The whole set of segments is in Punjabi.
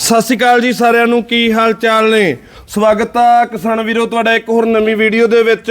ਸਤਿ ਸ਼੍ਰੀ ਅਕਾਲ ਜੀ ਸਾਰਿਆਂ ਨੂੰ, ਕੀ ਹਾਲ ਚਾਲ ਨੇ? ਸਵਾਗਤ ਆ ਕਿਸਾਨ ਵੀਰੋ, ਤੁਹਾਡਾ ਇੱਕ ਹੋਰ ਨਵੀਂ ਵੀਡੀਓ ਦੇ ਵਿੱਚ।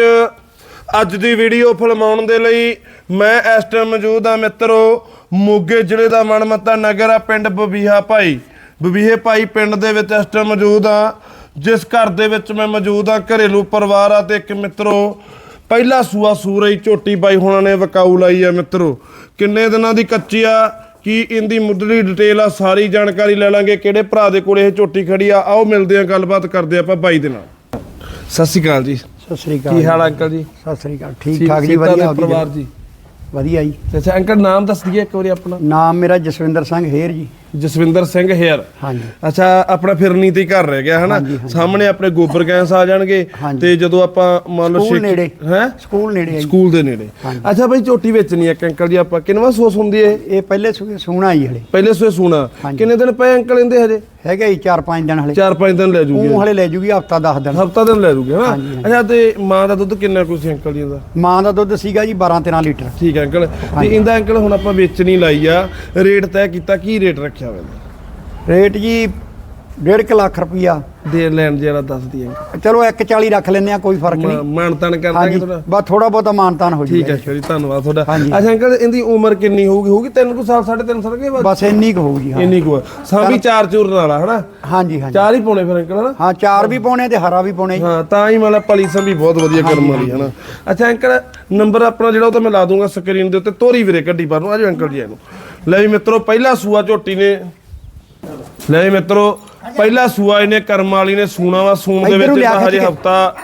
ਅੱਜ ਦੀ ਵੀਡੀਓ ਫਿਲਮਾਉਣ ਦੇ ਲਈ ਮੈਂ ਇਸ ਟਾਈਮ ਮੌਜੂਦ ਆ ਮਿੱਤਰੋ, ਮੋਗੇ ਜ਼ਿਲ੍ਹੇ ਦਾ ਮਨਮੱਤਾ ਨਗਰ ਆ, ਪਿੰਡ ਬਬੀਹਾ ਭਾਈ। ਬਬੀਹੇ ਭਾਈ ਪਿੰਡ ਦੇ ਵਿੱਚ ਇਸ ਟਾਈਮ ਮੌਜੂਦ ਆ। ਜਿਸ ਘਰ ਦੇ ਵਿੱਚ ਮੈਂ ਮੌਜੂਦ ਆ, ਘਰੇਲੂ ਪਰਿਵਾਰ ਆ ਤੇ ਇੱਕ ਮਿੱਤਰੋ, ਪਹਿਲਾ ਸੂਆ ਸੂਰਈ ਝੋਟੀ ਬਾਈ ਹੁਣਾਂ ਨੇ ਵਕਾਊ ਲਾਈ ਆ ਮਿੱਤਰੋ। ਕਿੰਨੇ ਦਿਨਾਂ ਦੀ ਕੱਚੀ ਆ? ਕੀ ਇਹਦੀ ਮੁੱਢਲੀ ਡਿਟੇਲ ਆ ਸਾਰੀ ਜਾਣਕਾਰੀ ਲੈ ਲਾਂਗੇ। ਕਿਹੜੇ ਭਰਾ ਦੇ ਕੋਲੇ ਇਹ ਝੋਟੀ ਖੜੀ ਆ? ਆਓ ਮਿਲਦੇ ਆ ਗੱਲਬਾਤ ਕਰਦੇ ਆਪਾਂ ਬਾਈ ਦੇ ਨਾਲ। ਸਤਿ ਸ਼੍ਰੀ ਅਕਾਲ ਜੀ। ਸਤਿ ਸ੍ਰੀ ਅਕਾਲ ਕੀ ਹਾਲ ਆ ਅੰਕਲ ਜੀ? ਸਤਿ ਸ੍ਰੀ ਅਕਾਲ। ਠੀਕ ਠਾਕ ਜੀ ਵਧੀਆ ਪਰਿਵਾਰ ਜੀ? ਵਧੀਆ ਜੀ। ਅੱਛਾ ਅੰਕਲ ਨਾਮ ਦੱਸ ਦਈਏ ਇੱਕ ਵਾਰੀ ਆਪਣਾ। ਨਾਮ ਮੇਰਾ ਜਸਵਿੰਦਰ ਸਿੰਘ ਹੇਰ ਜੀ। ਜਸਵਿੰਦਰ ਸਿੰਘ ਹੇਅਰ। ਹਾਂਜੀ। ਅੱਛਾ ਆਪਣਾ ਫਿਰਨੀ ਤੇ ਹੀ ਘਰ ਰਹਿ ਗਿਆ ਹਨਾ। ਸਾਹਮਣੇ ਆਪਣੇ ਗੋਬਰ ਗੈਸ ਆ ਜਾਣਗੇ। ਤੇ ਜਦੋਂ ਆਪਾਂ ਮੰਨ ਲਓ ਸਕੂਲ ਨੇੜੇ। ਹੈ? ਸਕੂਲ ਨੇੜੇ ਸਕੂਲ ਦੇ ਨੇੜੇ। ਅੱਛਾ ਬਈ ਝੋਟੀ ਵੇਚਣੀ ਇੱਕ ਅੰਕਲ ਜੀ ਆਪਾਂ। ਕਿੰਨਵਾ ਸੋਸ ਹੁੰਦੀ ਹੈ ਇਹ ਪਹਿਲੇ ਸੁ- ਸੂਣਾ ਜੀ ਹਲੇ। ਪਹਿਲੇ ਸੋਏ ਸੂਣਾ। ਕਿੰਨੇ ਦਿਨ ਪਏ ਅੰਕਲ ਇਹਦੇ ਹਜੇ? ਹੈਗਾ ਜੀ 4-5 ਦਿਨ ਹਲੇ। 4-5 ਦਿਨ ਲੈ ਜੂਗੇ ਉਹ ਹਲੇ ਲੈ ਜੂਗੀ ਹਫਤਾ 10 ਦਿਨ। ਹਫਤਾ ਦਿਨ ਲੈ ਜੂਗੇ ਹਨਾ। ਅੱਛਾ ਤੇ ਮਾਂ ਦਾ ਦੁੱਧ ਕਿੰਨਾ ਕੁ ਸੀ ਅੰਕਲ ਜੀ ਦਾ ਮਾਂ ਦਾ ਦੁੱਧ ਸੀਗਾ ਜੀ 12-13 ਲੀਟਰ। ਠੀਕ ਹੈ ਅੰਕਲ। ਤੇ। ਇਹਦਾ ਅੰਕਲ ਹੁਣ ਆਪਾਂ ਵੇਚਣੀ ਲਾਈ ਆ। ਰੇਟ ਤੈਅ ਕੀਤਾ ਕੀ ਰੇਟ ਰੱਖਿਆ ਹੋਇਆ। ਰੇਟ ਜੀ 1.5 ਲੱਖ ਰੁਪਈਆ। ਦੇ ਲੈਣ ਜਿਹੜਾ ਦੱਸਦੀ ਹੈ ਚਲੋ 140 ਰੱਖ ਲੈਨੇ ਆ ਕੋਈ ਫ਼ਰਕ ਨਹੀਂ। ਮਾਨਤਨ ਕਰ ਦਾਂਗੇ ਥੋੜਾ ਬਸ ਥੋੜਾ ਬਹੁਤਾ ਮਾਨਤਾਨ ਹੋ ਠੀਕ ਜੂਗਾ ਹੈ ਸ਼ਰੀ ਧੰਨਵਾਦ ਤੁਹਾਡਾ। ਅੱਛਾ ਅੰਕਲ ਇਹਦੀ ਉਮਰ ਕਿੰਨੀ ਹੋਊਗੀ? ਹੋਊਗੀ 3 ਕੁ ਸਾਲ 3.5 ਸਾਲ ਕੇ ਬਾਅਦ? ਬਸ ਇੰਨੀ ਕੁ ਹੋਊਗੀ ਹਾਂ। ਇੰਨੀ ਕੁ ਆ। ਸਾਂਭੀ ਚਾਰ ਚੂਰਨ ਵਾਲਾ ਹਨਾ? ਹਾਂਜੀ ਹਾਂਜੀ। ਚਾਰ ਹੀ ਪਾਉਣੇ ਫਿਰ ਅੰਕਲ ਹਨਾ? ਹਾਂ ਚਾਰ ਵੀ ਪਾਉਣੇ ਤੇ ਹਰਾ ਵੀ ਪਾਉਣੇ। ਜੀ। ਹਾਂ ਤਾਂ ਹੀ ਮਤਲਬ ਪਲੀ ਸੰਭੀ ਬਹੁਤ ਵਧੀਆ ਕਰਮ ਵਾਲੀ ਹਨਾ? ਅੱਛਾ ਅੰਕਲ ਨੰਬਰ ਆਪਣਾ ਜਿਹੜਾ ਉਹ ਤਾਂ ਮੈਂ ਲਾ ਦੂੰਗਾ ਸਕਰੀਨ ਦੇ ਉੱਤੇ ਤੋਰੀ ਵੀਰੇ ਗੱਡੀ ਪਰ ਨੂੰ। ਆਜੋ ਅੰਕਲ ਜੀ ਇਹਨੂੰ। ਲੈ ਵੀ ਮਿੱਤਰੋ ਪਹਿਲਾ ਸੂਆ ਝੋਟੀ ਨੇ ਲੈ ਮਿੱਤਰੋ ਪਹਿਲਾ ਸੂਆ ਇਹਨੇ ਕਰਮ ਵਾਲੀ ਨੇ ਸੂਣਾ ਵਾ ਸੂਣ ਦੇ ਵਿੱਚ ਤਾਂ ਹਜੇ। ਹਫਤਾ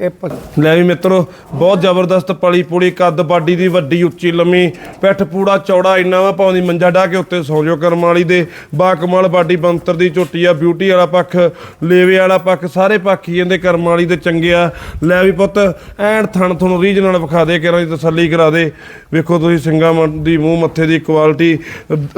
ਇਹ ਪ- ਲੈ ਵੀ ਮਿੱਤਰੋ, ਬਹੁਤ ਜ਼ਬਰਦਸਤ ਪਲੀ ਪੂੜੀ, ਕੱਦ ਬਾਡੀ ਦੀ ਵੱਡੀ, ਉੱਚੀ, ਲੰਮੀ, ਪਿੱਠ ਪੂੜਾ, ਚੌੜਾ, ਇੰਨਾ ਵਾ ਪਾਉਂਦੀ ਮੰਜਾ ਢਾ ਕੇ ਉੱਤੇ ਸੌਂ ਜਾਓ ਕਰਮ ਵਾਲੀ ਦੇ। ਬਾ ਕਮਾਲ ਬਾਡੀ ਬੰਤਰ ਦੀ ਝੋਟੀ ਆ ਬਿਊਟੀ ਵਾਲਾ ਪੱਖ, ਲੇਵੇ ਵਾਲਾ ਪੱਖ, ਸਾਰੇ ਪੱਖ ਹੀ ਇਹਦੇ ਕਰਮ ਵਾਲੀ ਦੇ ਚੰਗੇ ਆ। ਲੈ ਵੀ ਪੁੱਤ, ਐਨ ਥਣ ਥਣ ਰੀਜਨਲ ਵਿਖਾ ਦੇ ਕਿਰਾਂ ਦੀ ਤਸੱਲੀ ਕਰਾ ਦੇ। ਵੇਖੋ ਤੁਸੀਂ ਸਿੰਘਾਂ ਮੰ- ਦੀ ਮੂੰਹ ਮੱਥੇ ਦੀ ਕੁਆਲਿਟੀ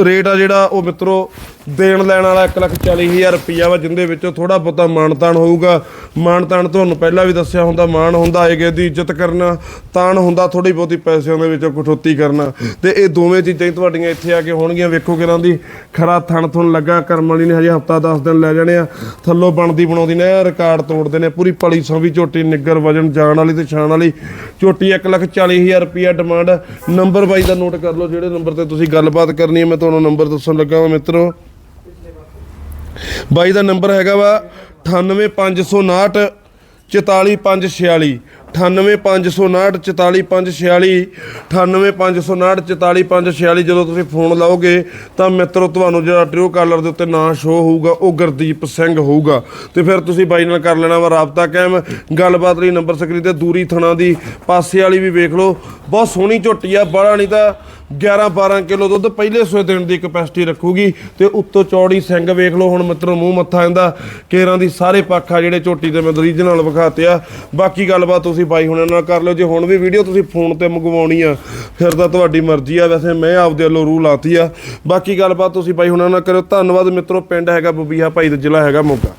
ਰੇਟ ਆ ਜਿਹੜਾ, ਉਹ ਮਿੱਤਰੋ, ਦੇਣ ਲੈਣ ਵਾਲਾ 140000 ਰੁਪਈਆ ਵਾ, ਜਿੰਦੇ ਵਿੱਚੋਂ ਥੋੜਾ ਬਹੁਤਾ ਮਾਨਤਾਨ ਹੋਊਗਾ। ਮਾਨਤਾਨ ਤੁਹਾਨੂੰ ਪਹਿਲਾਂ ਵੀ ਦੱਸਿਆ ਹੁੰਦਾ, ਮਾਣ ਹੁੰਦਾ ਹੈਗੇ ਦੀ ਇੱਜ਼ਤ ਕਰਨਾ, ਤਾਣ ਹੁੰਦਾ ਥੋੜੀ ਬਹੁਤੀ ਪੈਸਿਆਂ ਦੇ ਵਿੱਚੋਂ ਕਟੌਤੀ ਕਰਨਾ। ਤੇ ਇਹ ਦੋਵੇਂ ਚੀਜ਼ਾਂ ਹੀ ਤੁਹਾਡੀਆਂ ਇੱਥੇ ਆ ਕੇ ਹੋਣਗੀਆਂ। ਵੇਖੋ ਕਿਰਾਂ ਦੀ ਖਰਾ ਥਣ ਥਣ ਲੱਗਾ। ਕਰਮ ਵਾਲੀ ਨੇ ਹਜੇ ਹਫਤਾ 10 ਦਿਨ ਲੈ ਜਾਣੇ ਆ। ਥੱਲੋਂ ਬਣਦੀ ਬਣਾਉਂਦੀ ਨੇ ਰਿਕਾਰਡ ਤੋੜਦੇ ਨੇ। ਪੂਰੀ ਪਲੀ ਵੀ ਝੋਟੀ, ਨਿੱਗਰ ਵਜਨ, ਜਾਣ ਵਾਲੀ ਤੇ ਛਾਣ ਵਾਲੀ। ਝੋਟੀ 140000 ਰੁਪਿਆ ਡਿਮਾਂਡ ਨੰਬਰ ਬਾਈ ਦਾ ਨੋਟ ਕਰ ਲਓ, ਜਿਹੜੇ ਨੰਬਰ ਤੇ ਤੁਸੀਂ ਗੱਲਬਾਤ ਕਰਨੀ ਹੈ, ਮੈਂ ਤੁਹਾਨੂੰ ਨੰਬਰ ਦੱਸਣ ਲੱਗਾ ਵਾਂ ਮਿੱਤਰੋ। ਬਾਈ ਦਾ ਨੰਬਰ ਹੈਗਾ ਵਾ 98559 44546 98559 44546 98559 44546 ਜਦੋਂ ਤੁਸੀਂ ਫੋਨ ਲਾਓਗੇ ਤਾਂ ਮਿੱਤਰੋ ਤੁਹਾਨੂੰ ਜਿਹੜਾ ਟ੍ਰਿਓ ਕਾਲਰ ਦੇ ਉੱਤੇ ਨਾਂ ਸ਼ੋ ਹੋਊਗਾ, ਉਹ ਗੁਰਦੀਪ ਸਿੰਘ ਹੋਊਗਾ। ਤੇ ਫਿਰ ਤੁਸੀਂ ਬਾਈ ਨਾਲ ਕਰ ਲੈਣਾ ਵਾ ਰਾਬਤਾ ਕਾਇਮ। ਗੱਲਬਾਤ ਲਈ ਨੰਬਰ ਸਕਰੀਨ ਤੇ ਦੂਰੀ ਥਣਾ ਦੀ, ਪਾਸੇ ਵਾਲੀ ਵੀ ਵੇਖ ਲਓ। ਬਹੁਤ ਸੋਹਣੀ ਝੋਟੀ ਆ ਬੜਾ ਨਹੀਂ ਤਾਂ 11 12 ਕਿਲੋ ਦੁੱਧ ਪਹਿਲੇ ਸੋਏ ਦੇਣ ਦੀ ਕਪੈਸਿਟੀ ਰੱਖੂਗੀ ਤੇ ਉੱਤੋਂ ਚੌੜੀ ਸਿੰਘ ਵੇਖ ਲਓ, ਹੁਣ ਮਿੱਤਰੋ ਮੂੰਹ ਮੱਥਾ ਇਹਦਾ, ਕੇਰਾਂ ਦੀ ਸਾਰੇ ਪੱਖ ਆ ਜਿਹੜੇ ਝੋਟੀ ਦੇ ਮੈਂ ਓਰੀਜਨਲ ਵਿਖਾਤੇ ਆ। ਬਾਕੀ ਗੱਲਬਾਤ ਤੁਸੀਂ ਬਾਈ ਹੁਣਾਂ ਨਾਲ ਕਰ ਲਿਓ, ਜੇ ਹੁਣ ਵੀ ਵੀਡੀਓ ਤੁਸੀਂ ਫੋਨ ਤੇ ਮੰਗਵਾਉਣੀ ਆ, ਫਿਰ ਤਾਂ ਤੁਹਾਡੀ ਮਰਜ਼ੀ ਆ। ਵੈਸੇ ਮੈਂ ਆਪਦੇ ਵੱਲੋਂ ਰੂਹ ਲਾਤੀ ਆ। ਬਾਕੀ ਗੱਲਬਾਤ ਤੁਸੀਂ ਬਾਈ ਹੁਣਾਂ ਨਾਲ ਕਰਿਓ। ਧੰਨਵਾਦ ਮਿੱਤਰੋ, ਪਿੰਡ ਹੈਗਾ ਬਬੀਹਾ ਭਾਈ ਦਾ ਜ਼ਿਲ੍ਹਾ ਹੈਗਾ ਮੋਗਾ।